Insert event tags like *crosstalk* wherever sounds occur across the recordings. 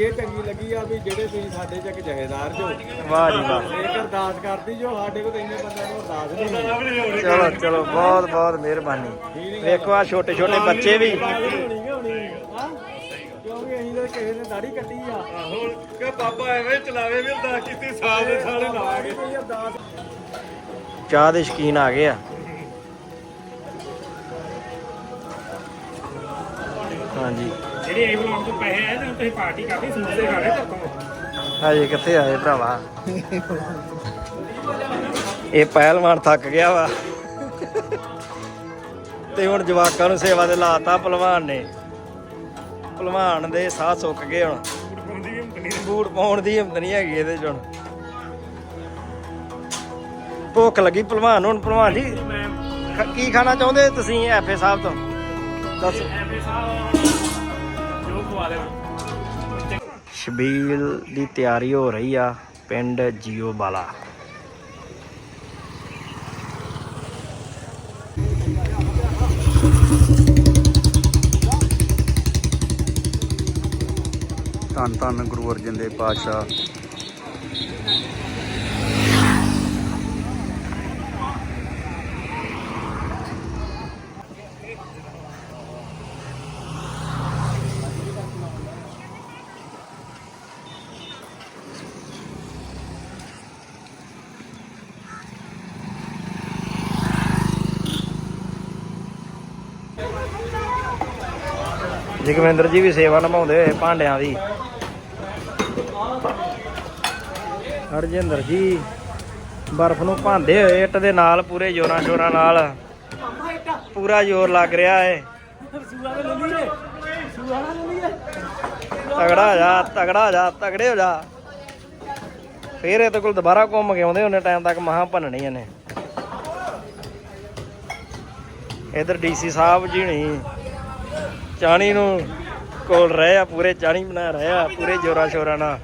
ਇਹ ਚੰਗੀ ਲੱਗੀ ਆ ਵੀ ਜਿਹੜੇ ਤੁਸੀਂ ਸਾਡੇ ਚੱਕ ਜਹੇਦਾਰ ਜੋ। ਵਾਹ ਜੀ ਵਾਹ। ਇਹ ਅਰਦਾਸ ਕਰਦੀ ਜੋ ਸਾਡੇ ਕੋਲ ਤਾਂ ਇੰਨੇ ਬੰਦਿਆਂ ਨੂੰ ਅਰਦਾਸ ਨਹੀਂ ਹੋਣੀ ਚਲੋ ਚਲੋ ਬਹੁਤ ਬਹੁਤ ਮਿਹਰਬਾਨੀ। ਵੇਖੋ ਆ ਛੋਟੇ ਛੋਟੇ ਬੱਚੇ ਵੀ। ਹੋਣੀ ਕਿ ਹੋਣੀ? ਹਾਂ? ਕਿਉਂਕਿ ਅਸੀਂ ਤਾਂ ਕਿਸੇ ਨੇ ਦਾੜੀ ਕੱਟੀ ਆ। ਹੁਣ ਕਿ ਬਾਬਾ ਐਵੇਂ ਚਲਾਵੇ ਵੀ ਅਰਦਾਸ ਕੀਤੀ ਸਾਲ ਦੇ ਸਾਲ ਹੀ ਲਾਵਾਂਗੇ। ਕੋਈ ਅਰਦਾਸ ਚਾਹ ਦੇ ਸ਼ਕੀਨ ਆ ਗਏ ਆ। ਹਾਂਜੀ। ਜਿਹੜੇ ਇਹ ਬਲੌਗ ਤੋਂ ਪੈਸੇ ਆਏ ਤੇ ਤੁਸੀਂ ਪਾਰਟੀ ਕਰਨੀ ਸਮੋਸੇ ਖਾ ਰਹੇ ਤੱਕੋ ਹਜੇ ਕਿੱਥੇ ਆਏ ਭਰਾਵਾ? ਇਹ ਪਹਿਲਵਾਨ ਥੱਕ ਗਿਆ ਵਾ। ਤੇ ਹੁਣ ਜਵਾਕਾਂ ਨੂੰ ਸੇਵਾ ਤੇ ਲਾਤਾ ਪਹਿਲਵਾਨ ਨੇ। ਪਹਿਲਵਾਨ ਦੇ ਸਾਹ ਸੁੱਕ ਗਏ ਹੁਣ। ਬੂਟ ਪਾਉਣ ਦੀ ਹਿੰਮਤ ਨਹੀਂ। ਹੈਗੀ ਇਹਦੇ ਚ ਹੁਣ। ਭੁੱਖ ਲੱਗੀ ਪਹਿਲਵਾਨ ਹੁਣ ਪਹਿਲਵਾਨ ਜੀ ਕੀ ਖਾਣਾ ਚਾਹੁੰਦੇ ਤੁਸੀਂ ਐਫਏ ਸਾਹਿਬ ਤੋਂ? ਦੱਸ। ਸਾਹਿਬ ਸ਼ਬੀਲ ਦੀ ਤਿਆਰੀ ਹੋ ਰਹੀ ਆ ਪਿੰਡ ਜੀਓ ਬਾਲਾ। ਧੰਨ ਧੰਨ ਗੁਰੂ ਅਰਜਨ ਦੇਵ ਪਾਤਸ਼ਾਹ। ਜਗਵਿੰਦਰ ਜੀ ਵੀ ਸੇਵਾ ਨਿਭਾਉਂਦੇ ਹੋਏ ਭਾਂਡਿਆਂ ਦੀ। ਹਰਜਿੰਦਰ ਜੀ ਬਰਫ਼ ਨੂੰ ਭਾਂਦੇ ਹੋਏ, ਇੱਟ ਦੇ ਨਾਲ ਪੂਰੇ ਜੋਰਾਂ ਸ਼ੋਰਾਂ ਨਾਲ। ਪੂਰਾ ਜ਼ੋਰ ਲੱਗ ਰਿਹਾ ਏ। ਤਗੜਾ ਹੋ ਜਾ, ਤਗੜਾ ਹੋ ਜਾ, ਤਗੜੇ ਹੋ ਜਾ। ਫੇਰ ਇਹ ਤੇ ਕੋਲ ਦੁਬਾਰਾ ਘੁੰਮ ਕੇ ਆਉਂਦੇ ਉਹਨੇ ਟਾਈਮ ਤੱਕ, ਮਹਾ ਭੰਨਣੀ ਇਹਨੇ। ਇਧਰ ਡੀਸੀ ਸਾਹਿਬ ਜੀ ਨਹੀਂ ਚਾਣੀ ਨੂੰ ਕੋਲ ਰਹੇ ਆ ਪੂਰੇ ਚਾਣੀ ਬਣਾ ਰਹੇ ਆ ਪੂਰੇ ਜੋਰਾ ਸ਼ੋਰਾਂ ਨਾਲ।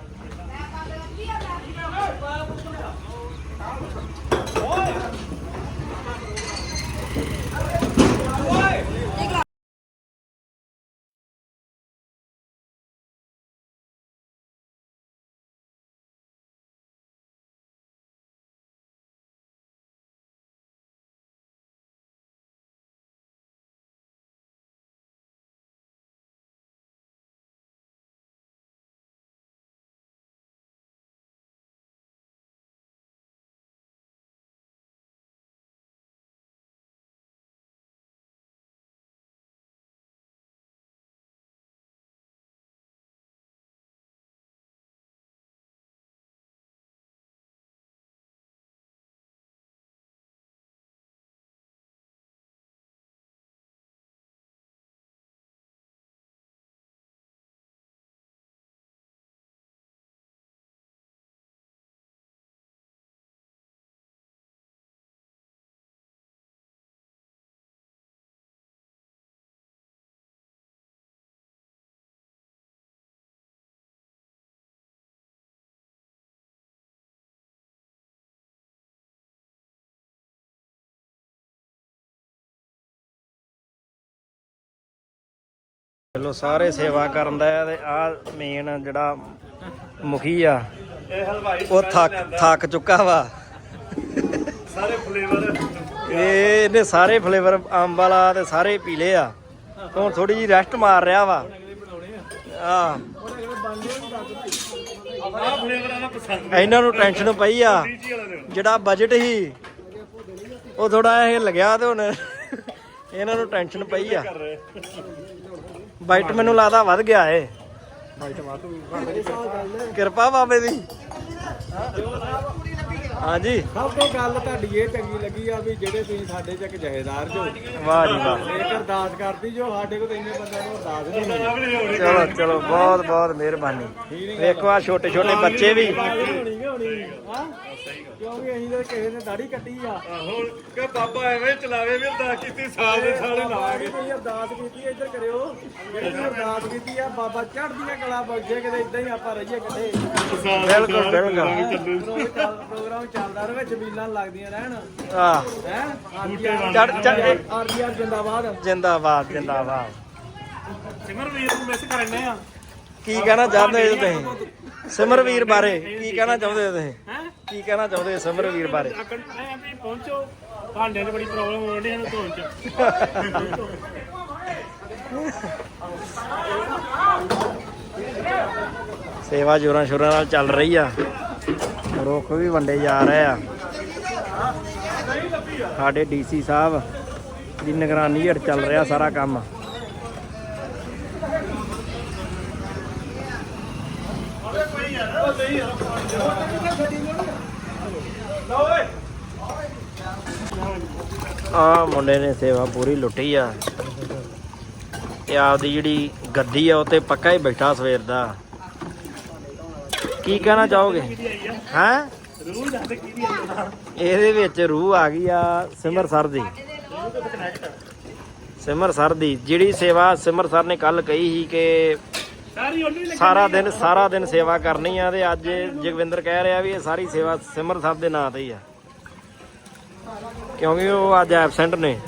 ਚਲੋ ਸਾਰੇ ਸੇਵਾ ਕਰਨ ਦਾ ਤੇ ਆ ਮੇਨ ਜਿਹੜਾ ਮੁਖੀ ਆ ਉਹ ਥੱਕ ਥੱਕ ਚੁੱਕਾ ਵਾ। ਸਾਰੇ ਫਲੇਵਰ ਇਹ ਇਹਨੇ ਸਾਰੇ ਫਲੇਵਰ ਅੰਬ ਵਾਲਾ ਤੇ ਸਾਰੇ ਪੀ ਲਏ ਆ। ਹੁਣ ਥੋੜੀ ਜੀ ਰੈਸਟ ਮਾਰ ਰਿਹਾ ਵਾ। ਆ ਇਹਨਾਂ ਨੂੰ ਟੈਨਸ਼ਨ ਪਈ ਆ। ਜਿਹੜਾ ਬਜਟ ਸੀ ਉਹ ਥੋੜਾ ਇਹ ਲੱਗਿਆ ਤੇ ਹੁਣ ਇਹਨਾਂ ਨੂੰ ਟੈਨਸ਼ਨ ਪਈ ਆ। ਬਾਈਟ ਮੈਨੂੰ ਲੱਗਦਾ ਵੱਧ ਗਿਆ ਏ। ਕਿਰਪਾ ਬਾਬੇ ਦੀ। ਹਾਂਜੀ। ਸਭ ਤੋਂ ਗੱਲ ਤੁਹਾਡੀ ਇਹ ਚੰਗੀ ਲੱਗੀ ਆ ਵੀ ਜਿਹੜੇ ਤੁਸੀਂ ਸਾਡੇ ਚੱਕ ਜਹੇਦਾਰ ਜੋ ਵਾਹ ਜੀ ਵਾਹ। ਇਹ ਅਰਦਾਸ ਕਰਦੀ ਜੋ ਸਾਡੇ ਕੋਲ ਇੰਨੇ ਬੰਦਿਆਂ ਨੂੰ ਅਰਦਾਸ ਨਹੀਂ। ਚਲੋ ਚਲੋ ਬਹੁਤ ਬਹੁਤ ਮਿਹਰਬਾਨੀ। ਵੇਖੋ ਆ। ਛੋਟੇ ਛੋਟੇ ਬੱਚੇ ਵੀ। ਹੋਣੀ ਹਾਂ ਕਿਉਂਕਿ ਅਸੀਂ ਤਾਂ ਕਿਸੇ ਨੇ ਦਾੜੀ ਕੱਟੀ ਆ। ਹੁਣ ਕਿ ਬਾਬਾ ਐਵੇਂ ਚਲਾਵੇ ਵੀ ਅਰਦਾਸ ਕੀਤੀ ਸਾਲ ਦੇ ਸਾਲ ਹੀ ਲਾਵਾਂਗੇ। ਕੋਈ ਅਰਦਾਸ ਕੀਤੀ ਹੈ, ਇੱਧਰ ਕਰਿਓ। ਜਿਹੜੀ ਅਰਦਾਸ ਕੀਤੀ ਆ ਬਾਬਾ ਚੜ੍ਹਦੀਆਂ ਕਲਾ ਬਖਸ਼ੇ ਕਿਤੇ ਇਦਾਂ ਹੀ ਆਪਾਂ ਰਹੀਏ ਇਕੱਠੇ। ਬਿਲਕੁਲ ਬਿਲਕੁਲ। ਪ੍ਰੋਗਰਾਮ ਚੱਲ- ਪ੍ਰੋਗਰਾਮ ਚੱਲਦਾ ਰਹੇ ਛਬੀਲਾਂ ਲੱਗਦੀਆਂ ਰਹਿਣ। ਆ ਹੈ? ਜਿੰਦਾਬਾਦ। ਜਿੰਦਾਬਾਦ ਜਿੰਦਾਬਾਦ। ਸਿਮਰ ਵੀਰ ਨੂੰ ਮਿਸ ਕਰਨੇ ਆ। ਕੀ ਕਹਿਣਾ ਚਾਹੁੰਦੇ ਹੋ ਤੁਸੀਂ? ਸਿਮਰਵੀਰ ਬਾਰੇ ਕੀ ਕਹਿਣਾ ਚਾਹੁੰਦੇ ਹੋ ਤੁਸੀਂ? ਹੈ? ਕੀ ਕਹਿਣਾ ਚਾਹੁੰਦੇ ਹੋ ਸਿਮਰਵੀਰ ਬਾਰੇ? ਅਕਣ ਐ ਵੀ ਪਹੁੰਚੋ। ਭਾਂਡੇ ਦੀ ਬੜੀ ਪ੍ਰੋਬਲਮ ਹੋ ਰਹੀ ਹੈ ਇਹਨੂੰ ਧੋਣ ਚ। ਸੇਵਾ ਜੋਰਾਂ ਸ਼ੋਰਾਂ ਨਾਲ ਚੱਲ ਰਹੀ ਆ। ਰੁੱਖ ਵੀ ਵੰਡੇ ਜਾ ਰਹੇ ਆ। ਸਾਡੇ ਡੀਸੀ ਸਾਹਿਬ ਦੀ ਨਿਗਰਾਨੀ ਹੇਠ ਚੱਲ ਰਿਹਾ ਸਾਰਾ ਕੰਮ। ਆ ਮੁੰਡੇ ਨੇ ਸੇਵਾ ਪੂਰੀ ਲੁੱਟੀ ਆ। ਤੇ ਆਪਦੀ ਜਿਹੜੀ ਗੱਦੀ ਆ ਉੱਤੇ ਪੱਕਾ ਹੀ ਬੈਠਾ ਸਵੇਰ ਦਾ। ਕੀ ਕਹਿਣਾ ਚਾਹੋਗੇ? ਹੈਂ? ਇਹਦੇ ਵਿੱਚ ਰੂਹ ਆ ਗਈ ਆ ਸਿਮਰ ਸਰ ਦੀ। ਸਿਮਰ ਸਰ ਦੀ। ਜਿਹੜੀ ਸੇਵਾ ਸਿਮਰ ਸਰ ਨੇ ਕੱਲ ਕਹੀ ਸੀ ਕਿ ਸਾਰੀ ਉਹਨੂੰ ਹੀ ਸਾਰਾ ਦਿਨ ਸਾਰਾ ਦਿਨ ਸੇਵਾ ਕਰਨੀ ਆ ਤੇ ਅੱਜ ਜਗਵਿੰਦਰ ਕਹਿ ਰਿਹਾ ਵੀ ਇਹ ਸਾਰੀ ਸੇਵਾ ਸਿਮਰ ਸਰ ਦੇ ਨਾਂ ਤੇ ਹੀ ਆ। ਕਿਉਂਕਿ ਉਹ ਅੱਜ ਐਬਸੈਂਟ ਨੇ।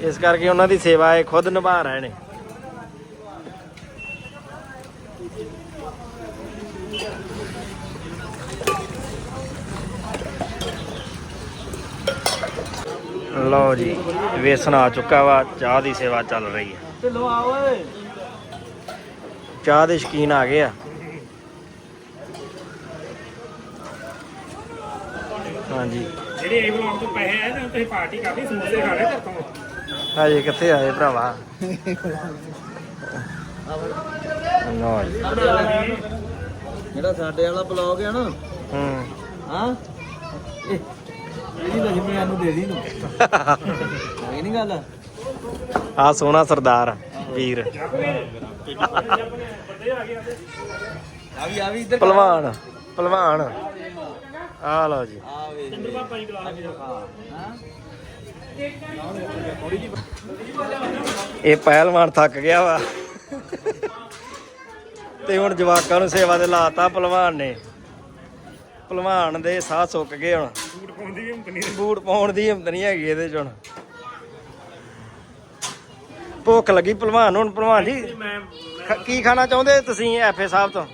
ਇਸ ਕਰਕੇ ਉਹਨਾਂ ਦੀ ਸੇਵਾ ਇਹ ਖੁਦ ਨਿਭਾ ਰਹੇ ਨੇ। ਲਓ ਜੀ ਵੇਸਣ ਆ ਚੁੱਕਾ ਵਾ ਚਾਹ ਦੀ ਸੇਵਾ ਚੱਲ ਰਹੀ ਹੈ। ਢਿੱਲੋਂ ਆ ਓਏ। ਚਾਹ ਦੇ ਸ਼ਕੀਨ ਆ ਗਏ ਆ। ਹਾਂਜੀ। ਜਿਹੜੇ ਇਹ ਬਲੌਗ ਤੋਂ ਪੈਸੇ ਆਏ ਨੇ ਤੁਸੀਂ ਪਾਰਟੀ ਕਰਨੀ ਸਮੋਸੇ ਖਾ ਰਹੇ ਘਰ ਹਜੇ ਕਿੱਥੇ ਆਏ ਭਰਾਵਾ? ਲਓ ਜੀ। ਜਿਹੜਾ ਸਾਡੇ ਵਾਲਾ ਬਲੌਗ ਹੈ ਨਾ ਹੂੰ। ਹਾਂ? ਇਹ ਇਹਦੀ ਲక్ష్ਮੀ ਨੂੰ ਦੇ ਦੀ ਨੂੰ। ਇਹ *laughs* ਨਹੀਂ ਗੱਲ? ਆ ਸੋਹਣਾ ਸਰਦਾਰ ਵੀਰ। ਆ ਵੀ ਆ ਵੀ ਇੱਧਰ ਪਹਿਲਵਾਨ ਪਹਿਲਵਾਨ। ਆ ਲਓ ਜੀ। ਆ ਵੇ ਚੰਦਰ ਪਾਪਾ ਜੀ ਗਲਾਸ ਦੇ ਹਾਂ ਇਹ ਪਹਿਲਵਾਨ ਥੱਕ ਗਿਆ ਵਾ। ਤੇ ਹੁਣ ਜਵਾਕਾਂ ਨੂੰ ਸੇਵਾ ਤੇ ਲਾਤਾ ਪਹਿਲਵਾਨ ਨੇ। ਪਹਿਲਵਾਨ ਦੇ ਸਾਹ ਸੁੱਕ ਗਏ ਹੁਣ। ਦੇ ਬੂਟ ਪਾਉਣ ਦੀ ਹਿੰਮਤ ਨਹੀਂ ਹੈਗੀ ਇਹਦੇ ਚ ਹੁਣ। ਭੁੱਖ ਲੱਗੀ ਪਹਿਲਵਾਨ ਨੂੰ ਹੁਣ ਪਹਿਲਵਾਨ ਜੀ। ਮੈਂ ਖ- ਕੀ ਖਾਣਾ ਚਾਹੁੰਦੇ ਤੁਸੀਂ ਐਫਏ ਸਾਹਿਬ ਤੋਂ?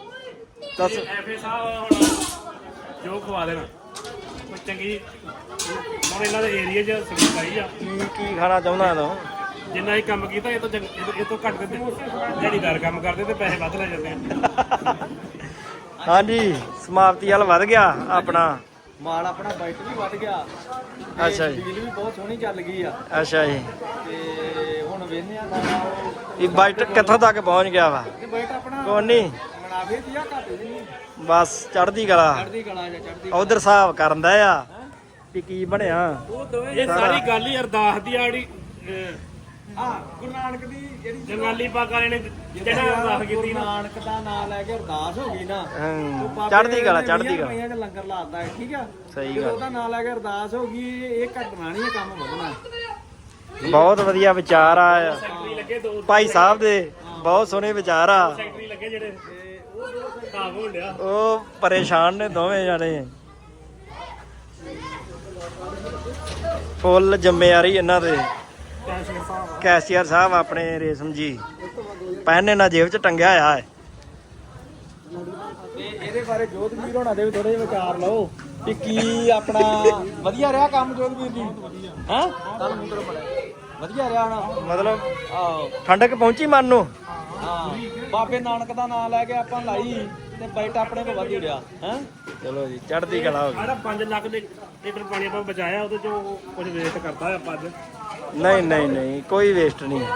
ਦੱਸ। ਐਫਏ ਸਾਹਿਬ ਹੁਣ ਜੋ ਖਵਾ ਦੇਣਾ। ਕੋਈ ਚੰਗੀ ਹੁਣ ਇਹਨਾਂ ਦੇ ਏਰੀਆ 'ਚ ਆਈ ਆ। ਕੀ ਕੀ ਖਾਣਾ ਚਾਹੁੰਦਾ ਤੂੰ? ਜਿੰਨਾ ਇਹ ਕੰਮ ਕੀਤਾ ਇਹ ਤੋਂ ਚੰਗ- ਇਹ ਤੋਂ- ਇਹ ਤੋਂ ਘੱਟ ਤੇ ਦਿਹਾੜੀਦਾਰ ਕੰਮ ਕਰਦੇ ਤੇ ਪੈਸੇ ਵੱਧ ਲੈ ਜਾਂਦੇ ਆ। ਹਾਂਜੀ ਸਮਾਪਤੀ ਵੱਲ ਵੱਧ ਗਿਆ ਆਪਣਾ। ਮਾਲ ਆਪਣਾ ਬਾਈਟ ਵੀ ਵੱਧ ਗਿਆ। ਅੱਛਾ ਜੀ। ਡੀਲ ਵੀ ਬਹੁਤ ਸੋਹਣੀ ਚੱਲ ਗਈ ਆ। ਅੱਛਾ ਜੀ। ਤੇ ਹੁਣ ਵੇਖਨੇ ਆ ਸਾਡਾ ਉਹ ਇਹ ਬਾਈਟ ਕਿੱਥੋਂ ਤੱਕ ਪਹੁੰਚ ਗਿਆ ਵਾ? ਇਹ ਬਾਈਟ ਆਪਣਾ ਕੋਈ ਨਹੀਂ। ਮਨਾਵੇ ਦੀ ਆ ਘੱਟ ਦੀ ਨਹੀਂ। ਬਸ ਚੜਦੀ ਕਲਾ। ਚੜਦੀ ਕਲਾ ਜਾਂ ਚੜਦੀ ਉਧਰ ਹਿਸਾਬ ਕਰਨ ਦਾ ਆ ਵੀ ਕੀ ਬਣਿਆ। ਉਹ ਦੋਵੇਂ ਇਹ ਸਾਰੀ ਗੱਲ ਹੀ ਅਰਦਾਸ ਦੀ ਆੜੀ ਆ ਗੁਰੂ ਨਾਨਕ ਦੀ ਜਿਹੜੀ ਜੰਗਾਲੀ ਪਾਕ ਵਾਲੇ ਨੇ ਜਿਹੜਾ ਅਰਦਾਸ ਕੀਤੀ ਨਾ। ਨਾਨਕ ਦਾ ਨਾਮ ਲੈ ਕੇ ਅਰਦਾਸ ਹੋ ਗਈ ਨਾ ਹੂੰ, ਬਾਬੇ ਚੜ੍ਹਦੀ ਕਲਾ ਨੇ ਚੜ੍ਹਦੀ ਵੀਹਾਂ ਕਲਾ। ਰੁਪਈਆਂ 'ਚ ਲੰਗਰ ਲਾਤਾ ਹੈ ਠੀਕ ਆ? ਸਹੀ ਤੇ ਗੱਲ। ਉਹਦਾ ਨਾਮ ਲੈ ਕੇ ਅਰਦਾਸ ਹੋ ਗਈ ਇਹ ਘਟਣਾ ਨਹੀਂ ਇਹ ਕੰਮ ਵਧਣਾ ਬਹੁਤ ਵਧੀਆ ਵਿਚਾਰ ਆ। ਸੈਕਟਰੀ ਲੱਗੇ ਦੋ ਭਾਈ ਸਾਹਿਬ ਦੇ ਬਹੁਤ ਸੋਹਣੇ ਵਿਚਾਰ ਆ। ਸੈਕਟਰੀ ਲੱਗੇ ਜਿਹੜੇ ਹਿਸਾਬ ਹੋਣ ਡਿਆ। ਉਹ ਪਰੇਸ਼ਾਨ ਨੇ ਦੋਵੇਂ ਜਾਣੇ। ਫੁੱਲ ਜ਼ਿੰਮੇਵਾਰੀ ਇਹਨਾਂ ਦੇ। ਕੈਸ਼ੀਅਰ ਸਾਹਿਬ ਕੈਸ਼ੀਅਰ ਸਾਹਿਬ ਆਪਣੇ ਰੇਸ਼ਮ ਜੀ। ਪੈਨ ਇਹਨਾਂ ਜੇਬ 'ਚ ਟੰਗਿਆ ਹੋਇਆ ਹੈ। ਇਹਦੇ ਬਾਰੇ ਜੋਧਵੀਰ ਹੋਣਾ ਦੇ ਵੀ ਥੋੜੇ ਜਿਹੇ ਵਿਚਾਰ ਲਓ ਕਿ ਕੀ ਆਪਣਾ ਵਧੀਆ ਰਿਹਾ ਕੰਮ ਜੋਧਵੀਰ ਜੀ? ਹੈ? ਕੱਲ ਮੁੰਦਰ ਵਧੀਆ ਰਿਹਾ ਨਾ ਮਤਲਬ ਆਹੋ। ਠੰਡਕ ਪਹੁੰਚੀ ਮਨ ਨੂੰ? ਹਾਂ। ਬਾਬੇ ਨਾਨਕ ਦਾ ਨਾਮ ਲੈ ਕੇ ਆਪਾਂ ਲਾਈ ਤੇ ਬਾਈਟ ਆਪਣੇ ਕੋ ਵਧੀ ਰਿਹਾ। ਹੈ? ਚਲੋ ਜੀ ਚੜ੍ਹਦੀ ਕਲਾ ਹੋ ਆੜਾ 5 ਲੱਖ ਦੇ ਲੀਟਰ ਪਾਣੀ ਆਪਾਂ ਬਚਾਇਆ ਉਹਦੇ ਚੋਂ ਕੁਝ ਵੇਸਟ ਕਰਤਾ ਆਪਾਂ ਅੱਜ। ਗਈ ਨਹੀਂ ਨਹੀਂ ਨਹੀਂ ਕੋਈ ਵੇਸਟ ਨਹੀਂ।